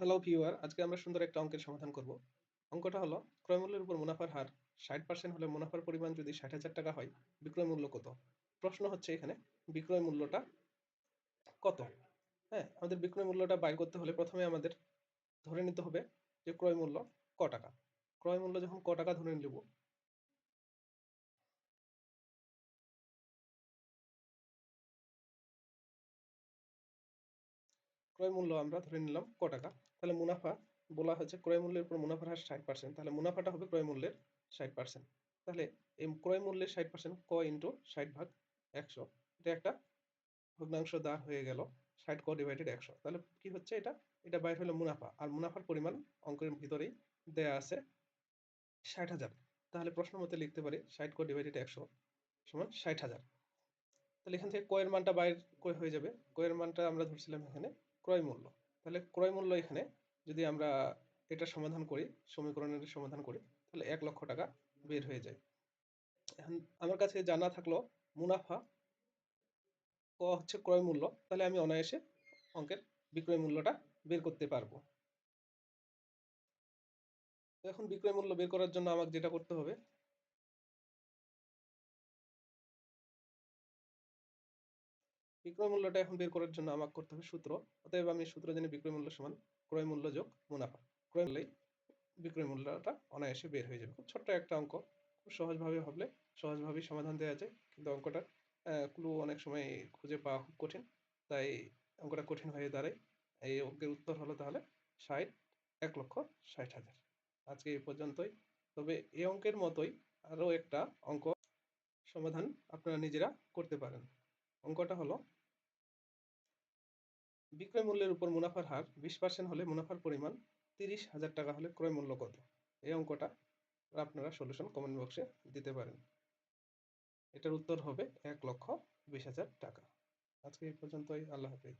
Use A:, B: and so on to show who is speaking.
A: Hello viewer আজকে আমরা সুন্দর একটা অঙ্কের সমাধান করব। অঙ্কটা হলো, ক্রয়মূল্যের উপর মুনাফার হার ষাট পার্সেন্ট হলে মুনাফার পরিমাণ যদি ষাট হাজার টাকা হয়, বিক্রয় মূল্য কত? প্রশ্ন হচ্ছে এখানে, বিক্রয় মূল্যটা কত? হ্যাঁ আমাদের বিক্রয় মূল্যটা বাইর করতে হলে প্রথমে আমাদের ধরে নিতে হবে যে ক্রয় মূল্য ক টাকা। ক্রয় মূল্য যখন ক টাকা ধরে নেব ক্রয় মূল্য আমরা ধরে নিলাম ক টাকা। তাহলে মুনাফা বলা হয়েছে ক্রয় মূল্যের উপর মুনাফার হার ষাট পার্সেন্ট তাহলে মুনাফাটা হবে ক্রয় মূল্যের ষাট পার্সেন্ট তাহলে এই ক্রয় মূল্যের ষাট পার্সেন্ট ক ইন্টু ষাট ভাগ একশো। এটা একটা ভগ্নাংশ দাঁড় হয়ে গেল ষাট ক ডিভাইডেড একশো। তাহলে কি হচ্ছে এটা? এটা বাইর হলো মুনাফা। আর মুনাফার পরিমাণ অঙ্কের ভিতরেই দেয়া আছে ষাট হাজার। তাহলে প্রশ্ন মতে লিখতে পারি ষাট ক ডিভাইডেড একশো সমান ষাট হাজার। তাহলে এখান থেকে কয়ের মানটা বাইর হয়ে যাবে। কয়ের মানটা আমরা ধরছিলাম এখানে ক্রয় মূল্য। তাহলে ক্রয় মূল্য এখানে যদি আমরা এটা সমাধান করি, সমীকরণের সমাধান করি, তাহলে এক লক্ষ টাকা বের হয়ে যায়। এখন আমার কাছে জানা থাকল, মুনাফা ক হচ্ছে ক্রয় মূল্য, তাহলে আমি অনায়াসে অঙ্কের বিক্রয় মূল্যটা বের করতে পারব। এখন বিক্রয় মূল্য বের করার জন্য আমাকে যেটা করতে হবে বিক্রয় মূল্যটা এখন বের করার জন্য আমাকে করতে হবে সূত্র। অতএব আমি সূত্র জানি বিক্রয় মূল্য সমান ক্রয় মূল্য যোগ মুনাফা। ক্রয় মূল্যেই বিক্রয় মূল্যটা অনায়াসে বের হয়ে যাবে। খুব ছোট্ট একটা অঙ্ক। খুব সহজভাবে ভাবলে সহজভাবেই সমাধান দেওয়া যায়। কিন্তু অঙ্কটা ক্লু অনেক সময় খুঁজে পাওয়া খুব কঠিন। তাই অঙ্কটা কঠিন হয়ে দাঁড়ায়। এই অঙ্কের উত্তর হলো তাহলে ষাট, এক লক্ষ ষাট হাজার। আজকে এই পর্যন্তই। তবে এই অঙ্কের মতোই আরও একটা অঙ্ক সমাধান আপনারা নিজেরা করতে পারেন। অঙ্কটা হলো বিক্রয় মূল্যের উপর মুনাফার হার বিশ পার্সেন্ট হলে মুনাফার পরিমাণ তিরিশ হাজার টাকা হলে ক্রয় মূল্য কত? এই অঙ্কটা আপনারা সলিউশন কমেন্ট বক্সে দিতে পারেন। এটার উত্তর হবে এক লক্ষ বিশ হাজার টাকা। আজকে এই পর্যন্তই। আল্লাহ হাফিজ।